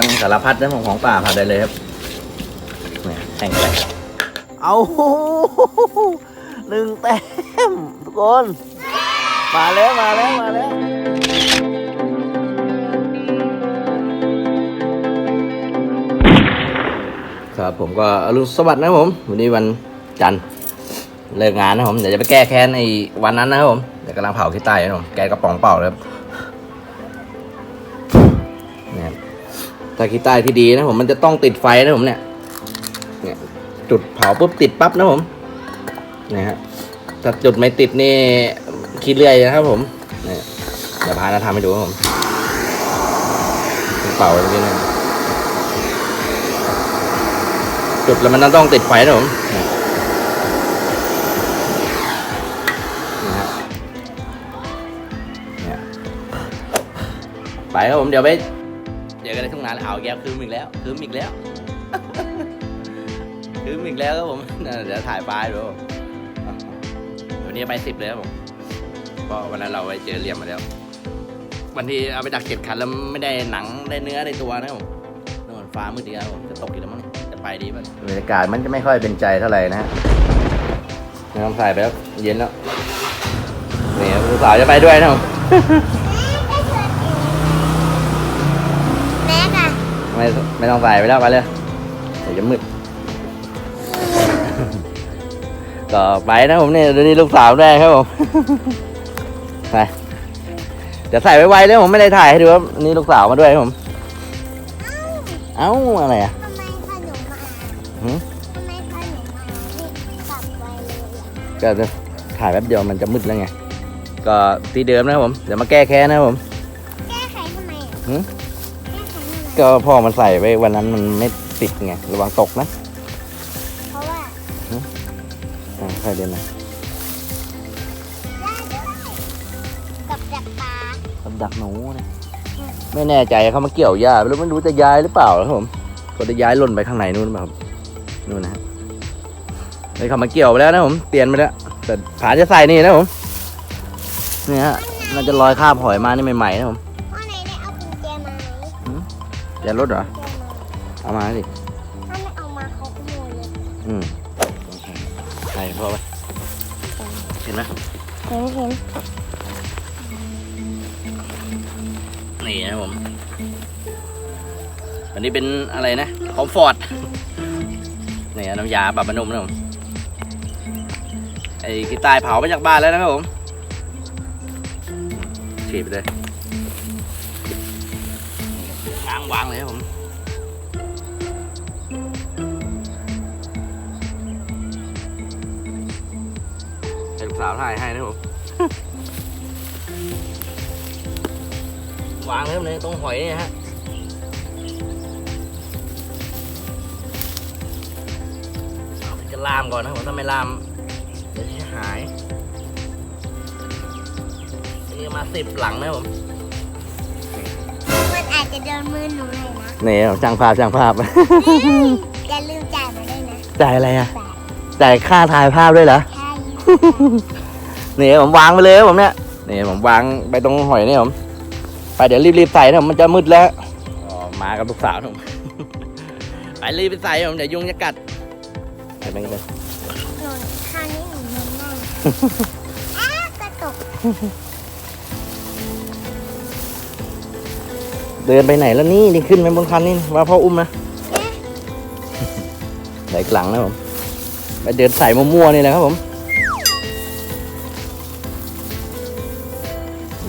เก้งกวางสารพัดนะของของป่าผัดได้เลยครับเนี่ยแข่งกันเอาหนึ่งแต้มทุกคน มาแล้วมาแล้วมาแล้วครับผมก็อรุณสวัสดิ์นะครับผม วันนี้วันจันทร์เลิกงานนะครับผมเดี๋ยวจะไปแก้แค้นในวันนั้นนะครับผมเดี๋ยวกำลังเผาขี้ใต้นะครับผมแกะกระป๋องเปล่าเลยครับาขี้ใต้ที่ดีนะผมมันจะต้องติดไฟนะผมเนี่ยเนี่ย จุดเผาปุ๊บติดปั๊บนะผมนี่ยฮะถ้าจุดไม่ติดนี่ขี้เลื่อยนะครับผมเนี่ยเดี๋ยวพานาทำให้ดูครับผมเป่าตรงนี้นะจุดแล้วมันต้องติดไฟนะผมนะฮะไปครับผมเดี๋ยวไป เจอกันในทุ่งนาแล้วเอาแก้วคืมอีกแล้วคืมอีกแล้วคืมอีกแล้วครับผมนั่นเดี๋ยวถ่ายปลายดูครับผมวันนี้ไปสิบเลยครับผมเพราะวันนั้นเราไปเจอเหลี่ยมมาแล้ววันที่เอาไปดักเจ็ดคันแล้วไม่ได้หนังได้เนื้อได้ตัวนะครับผมนู่นฟ้ามืดดีครับผมจะตกอีกแล้วมั้งจะไปดีป่ะบรรยากาศมันจะไม่ค่อยเป็นใจเท่าไหร่นะฮะน้ำใส่ไปแล้วเย็นแล้วนี่ครับผู้สาวจะไปด้วยนะครับ แม็กอะ ไม่ไม่ต้องใส่ไปแล้วไปเลยเดี๋ยวจะมืดก็ไปนะผมเนี่ยเดี๋ยวนี้ลูกสาวได้ครับผมไปเดี๋ยวใส่ไวๆเลยผมไม่ได้ถ่ายให้ดูครับอันนี่ลูกสาวมาด้วยครับผม เอ้าอะไรอะทำไมขนมมาหืมทำไมขนมมานี่กลับไวเลยอะก็จะถ่ายแป๊บเดียวมันจะมืดแล้วไง ก็ที่เดิมนะครับผม เดี๋ยวมาแก้แค้นนะครับผม แก้ไขทำไมอะหืมแก้ไขทำไม ก็พ่อมันใส่ไว้วันนั้นมันไม่ติดไงระวังตกนะเพราะว่าอ่าใครเดินมาได้ด้วยกับจับปลากับดักหนูเนี่ยไม่แน่ใจเขามาเกี่ยวหญ้าไม่รู้ไม่รู้จะย้ายหรือเปล่านะครับผมก็จะย้ายหล่นไปข้างในนู่นหรือเปล่าครับนู่นนะฮะเลยเขามาเกี่ยวไปแล้วนะผมเปลี่ยนไปแล้วแต่ผาจะใส่นี่นะผมนี่ฮะน่าจะลอยคราบหอยมานี่ใหม่ๆนะผม อย่ารถเหรอกุญแจมาเอามาสิถ้าไม่เอามาเขาขโมยเลยอืมใช่พ่อไปเห็นไหมเห็นเห็นนี่นะผม อันนี้เป็นอะไรนะคอมฟอร์ตนี่น้ำยาปรับผ้านุ่มนะผมไอ้กีตายเผามาจากบ้านแล้วนะครับผมฉีดไปเลย วางเลยครับผมให้ลูกสาวถ่ายให้นะครับผมวางเลยครับเลยตรงหอยเนี่ยฮะจะลามก่อนนะผมถ้าไม่ลามเดี๋ยวจะหายนี่มาสิบหลังนะครับผมาจจะโดนมือหนูเลยนะนี่ครับช่างภาพช่างภาพ อย่าลืมจ่ายมาด้วยนะจ่ายอะไรอะ จ่ายจ่ายค่าถ่ายภาพด้วยเหรอ ใช่นี่ผมวางไปเลยครับผมเนี่ยนี่ผมวางไปตรงหอยนี่ผม ไปเดี๋ยวรีบๆใส่นะผมมันจะมืดแล้วอ๋อมากับลูกสาวผมไปรีบไปใส่ผมเดี๋ยวยุงจะกัดไปไปเลยหนูคราวนี้หนูเน้นมากอ้าวกระตก เดินไปไหนแล้วนี่นี่ขึ้นไปบนคันนี่ว่าพ่ออุ้มนะเอ๊ะไหนหลังนะผมไปเดินใส่มั่วๆนี่แหละครับผม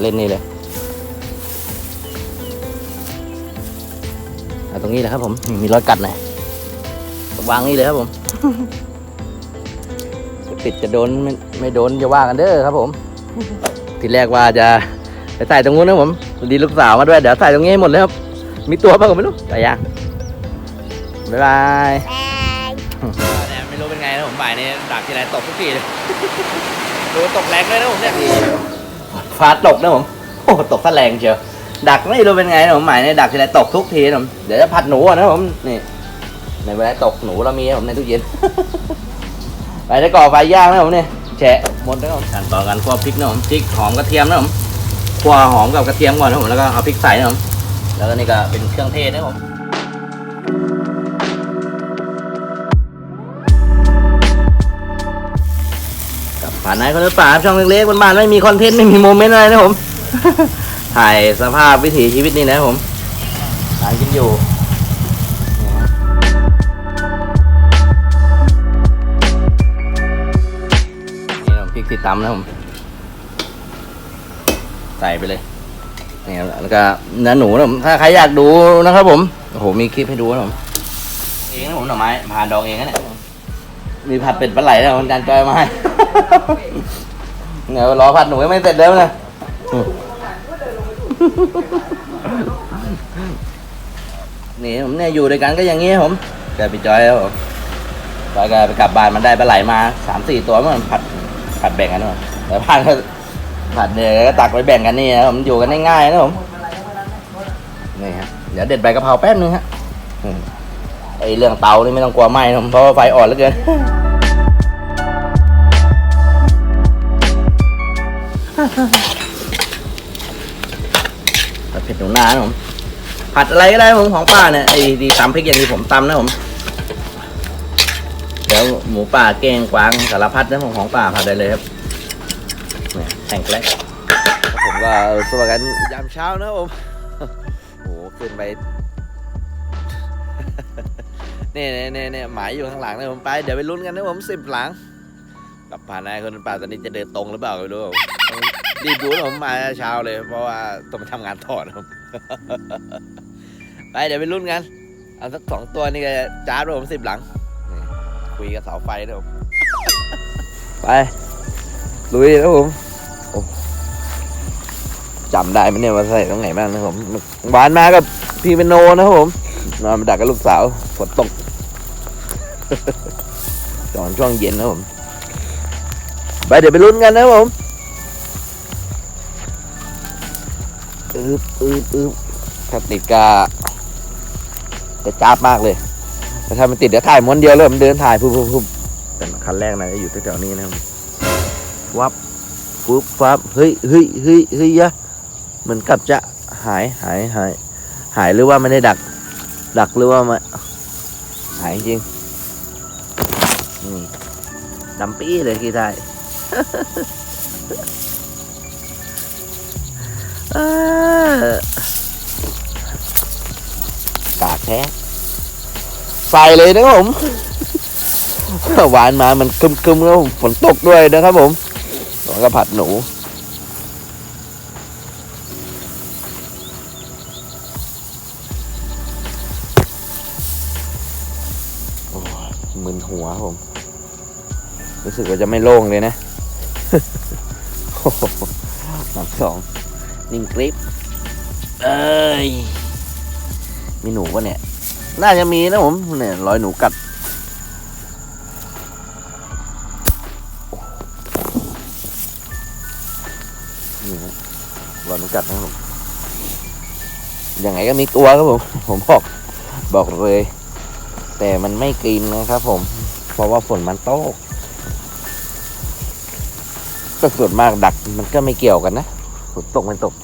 เล่นนี่เลยเอาตรงนี้แหละครับผมนี่มีรอยกัดหน่อยวางนี่เลยครับผมจะติดจะโดนไม่ไม่โดนจะว่ากันเด้อครับผมทีแรกว่าจะ ไปใส่ตรงนู้นนะผมพอดีลูกสาวมาด้วย เดี๋ยวใส่ตรงนี้ให้หมดเลยครับ มีตัวป่ะก็ไม่รู้แต่ยังบ๊ายบายแบายเนี่ยไม่รู้เป็นไงนะผมบ่ายนี้ดักทีไรตกทุกทีเลยดูตกแรงเลยนะผมเนี่ยฟ้าตกนะผมโอ้ตกซะแรงเชียวดักไม่รู้เป็นไงนะผมบ่ายนี้ดักทีไรตกทุกทีนะผมเดี๋ยวจะผัดหนูอะนะผมนี่ในเวลาตกหนูเรามีนะผมในตู้เย็นไปได้ก่อไฟย่างนะผมเนี่ยแฉะหมดแล้วผมขั้นตอนการคั่วพริกนะผมพริกหอมกระเทียมนะผม คั่วหอมกับกระเทียมก่อนนะผมแล้วก็เอาพริกใส่นะผมแล้วก็นี่ก็เป็นเครื่องเทศนะผมกับผ่านนายคนละป่าครับช่องเล็กๆบ้านๆไม่มีคอนเทนต์ไม่มีโมเมนต์อะไรนะผม ถ่ายสภาพวิถีชีวิตนี่นะผมหากินอยู่นี่ฮะนี่เราพริกที่ตำนะผม ใส่ไปเลยนี่ครับแล้วก็เนื้อหนูนะผมถ้าใครอยากดูนะครับผมโอ้โหมีคลิปให้ดูนะผมเองนะผมหน่อไม้ผ่านดองเองนะเนี่ยมีผัดเป็ดปลาไหลนะผมจานจอยมาให้เดี๋ยวรอผัดหนูยังไม่เสร็จแล้วนะนี่ผมเนี่ยอยู่ด้วยกันก็อย่างงี้ครับผมแกพี่จอยครับผมจอยก็ไปกลับบ้านมันได้ปลาไหลมาสามสี่ตัวมันผัดผัดแบ่งกันนะแต่บ้านก็ ผัดเดือก็ตักไปแบ่งกันนี่นะผมอยู่กันง่ายๆนะผมนี่ฮะเดี๋ยวเด็ดใบกะเพราแป๊บนึงฮะไอเรื่องเตานี่ไม่ต้องกลัวไหม้นะผมเพราะว่าไฟอ่อนเหลือเกินผัดเผ็ดหนูนานะผมผัดอะไรก็ได้ผมของป้าเนี่ยไอ้ดีตำพริกอย่างที่ผมตำนะผมเดี๋ยวหมูป่าเก้งกวางสารพัดนะผมของป่าผัดได้เลยครับ แข่งแกล้ผมก็สวัสดียามเช้านะครับผมโอ้โหขึ้นไปเนี่ยเนี่ยเนี่ยเน่หมายอยู่ข้างหลังนะผมไป เดี๋ยวไปลุ้นกันนะผมสิบหลังกับผ่านนายคนป่าตอนนี้จะเดินตรงหรือเปล่าไม่รู้ผมดีบดูนะผมมาเช้าเลย เพราะว่าต้องไปทำงานต่อนะครับไปเดี๋ยวไปลุ้นกันเอาสักสองตัวนี่ก็จ้าบเลยผมสิบหลังคุยกับเสาไฟนะผมไปลุยนะผม จำได้ไหมเนี่ยว่าใส่ตรงไหนบ้างนะครับผมหวานมากับพี่เป็นโนนะครับผมนอนมาดักกับลูกสาวฝนตกตอนช่วงเย็นนะผมไปเดี๋ยวไปลุ้นกันนะผมอึบอึบอึบถ้าติดกาจะจ้าบมากเลยแต่ถ้ามันติดเดี๋ยวถ่ายม้วนเดียวเลยผมเดินถ่ายปุ๊บปุ๊บปุ๊บแต่คันแรกนะจะอยู่แถวๆนี้นะครับวับปุ๊บฟับเฮ้ยเฮ้ยเฮ้ยเฮ้ยยะ เหมือนกับจะหายหายหาย หายหรือว่าไม่ได้ดัก ดักหรือว่ามาหายจริงนี่ดำปี้เลยกี่ไทยเออกากแท้ใส่เลยนะครับผมหวานมามันคึมๆแล้วผมฝนตกด้วยนะครับผมแล้วก็ผัดหนู รู้สึกว่าจะไม่โล่งเลยนะโอ้โหนักสองนิ่งกริปเอ้ย มีหนูปะเนี่ย น่าจะมีนะผมเนี่ยรอยหนูกัดนี่ฮะรอยหนูกัดนะผมยังไงก็มีตัวครับผม ผมบอกบอกเลย แต่มันไม่กินนะครับผม เพราะว่าฝนมันตก ก็ส่วนมากดักมันก็ไม่เกี่ยวกันนะฝนตกมันตก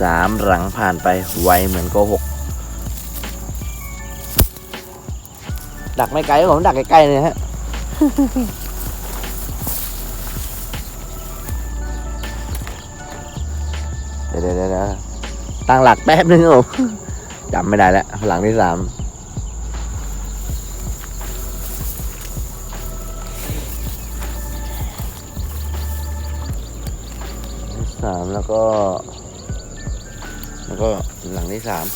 สามหลังผ่านไปไวเหมือนโกหกดักไม่ไกลผมดักใกล้ๆเลยฮะเดี๋ยวเดี๋ยวตั้งหลักแป๊บนึงครับผมจำไม่ได้แล้วหลังที่สามามแล้วก็ แล้วก็หลังที่สาม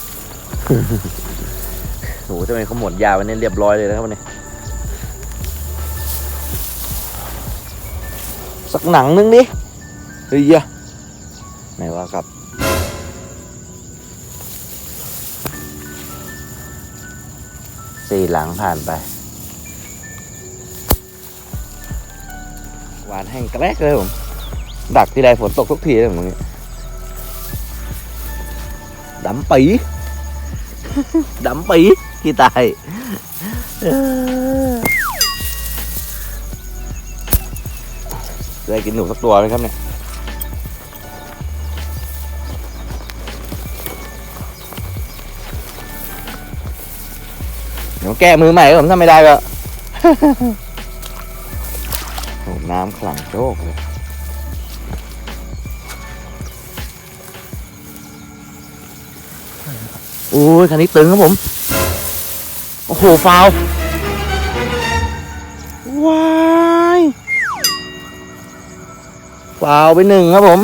โหทำไมเขาหมดยาวันนี้เรียบร้อยเลยนะครับวันนี้สักหนังนึงดิเฮ้ยอะไหนวะครับสี่หลังผ่านไปหวานแห้งกระแรกเลยผม ดักที่ใดฝนตกทุกทีเลยผมตรงนี้ดำปีดำปีที่ตายเออเอได้กินหนูสักตัวไหมครับเนี่ยเดี๋ยวแก้มือใหม่ครับผมถ้าไม่ได้ก็โอ้น้ำขลังโชกเลย โอ้ยคันนี้ตึงครับผม โอ้โหฟาวล์ว้ายฟาวล์ไปหนึ่งครับผม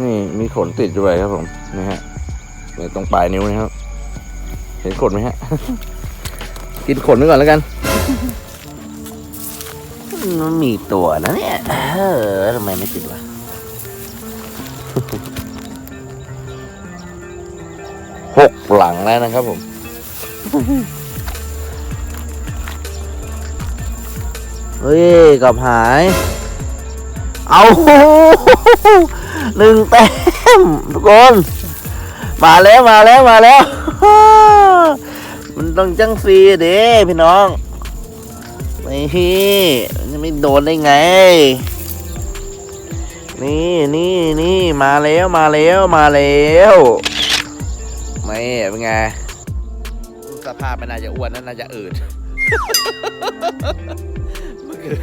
นี่มีขนติดด้วยครับผม นี่ฮะนี่ตรงปลายนิ้วนะครับ เห็นขนไหมฮะ กินขนไปก่อนแล้วกันมันมีตัวนะเนี่ย เออทำไมไม่ติดวะ หกหลังแล้วนะครับผม เฮ้ยกับหาย เอาหนึ่งแต้มทุกคน มาแล้วมาแล้วมาแล้ว มันต้องจังซีเด้พี่น้องนี่มันจะไม่โดนได้ไง นี่นี่นี่มาแล้วมาแล้วมาแล้วไม่เป็นไงสภาพมันน่าจะอ้วนนั่นน่าจะอืดมันคือ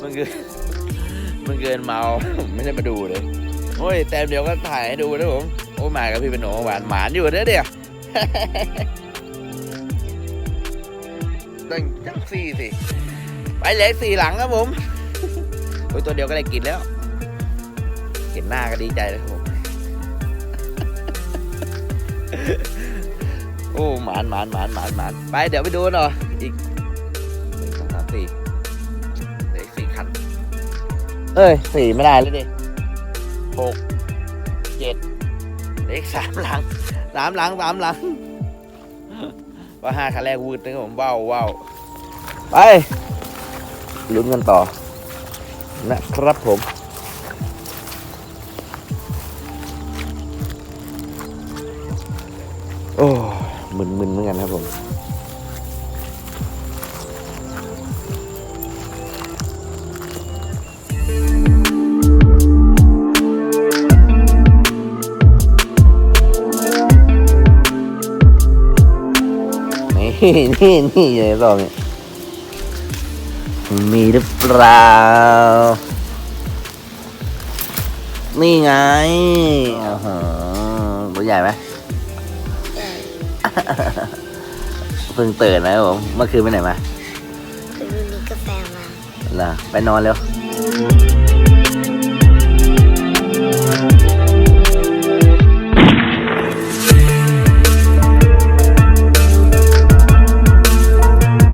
มันคือมันเกินเมาผมไม่ได้มาดูเลยโอ้ยแต้มเดี๋ยวก็ถ่ายให้ดูนะผมโอ้ยมากับพี่เป็นหนูหวานหมานอยู่เด้อเดียวตั้งจังสี่สิไปเลยสี่หลังครับผมโอ้ยตัวเดียวก็ได้กินแล้ว นหน้าก็ดีใจแล้วครับผมโอ้หมานหมานหมานหมานหมานไปเดี๋ยวไปดูหน่อยอีกหนึ่งสองสามสี่เหลืออีกสี่คัน เอ้ยสี่ไม่ได้แล้วดิหกเจ็ดเหลืออีกสามหลังสามหลังสามหลังว่าห้าคันแรกวืดนะครับผมว้าวว้าวไปลุ้นกันต่อนะครับผม มึนๆเหมือนกันครับผมนี่นี่นี่ไอ้ตองเนี่ยมีหรือเปล่า นี่ไงโอ้โหตัวใหญ่ไหม เพิ่งตื่นนะครับผม เมื่อคืนไปไหนมา คือมีกาแฟมาล่ะไปนอนเร็ว